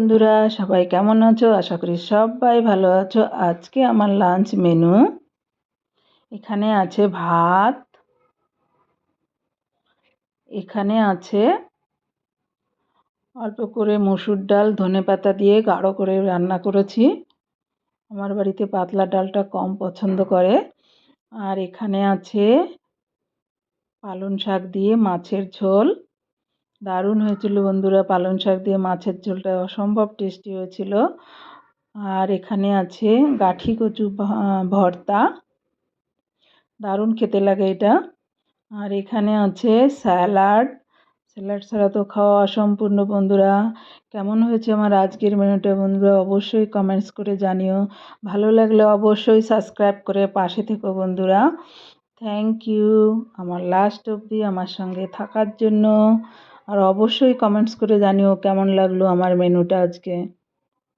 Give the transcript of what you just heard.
বন্ধুরা, সবাই কেমন আছো? আশা করি সবাই ভালো আছো। আজকে আমার লাঞ্চ মেনু এখানে আছে ভাত। এখানে আছে অল্প করে মসুর ডাল, ধনে পাতা দিয়ে গাঢ় করে রান্না করেছি। আমার বাড়িতে পাতলা ডালটা কম পছন্দ করে। আর এখানে আছে পালং শাক দিয়ে মাছের ঝোল। দারুণ হয়েছিল বন্ধুরা। পালং শাক দিয়ে মাছের ঝোলটা অসম্ভব টেস্টি হয়েছিল। আর এখানে আছে গাঠি কচু ভর্তা। দারুণ খেতে লাগে এটা। আর এখানে আছে স্যালাড। স্যালাড ছাড়া তো খাওয়া অসম্পূর্ণ বন্ধুরা। কেমন হয়েছে আমার আজকের মেনুটা বন্ধুরা অবশ্যই কমেন্টস করে জানিও। ভালো লাগলে অবশ্যই সাবস্ক্রাইব করে পাশে থেকো বন্ধুরা। থ্যাংক ইউ আমার লাস্ট অবধি আমার সঙ্গে থাকার জন্য। আর অবশ্যই কমেন্টস করে জানিও কেমন লাগল আমার মেনুটা আজকে।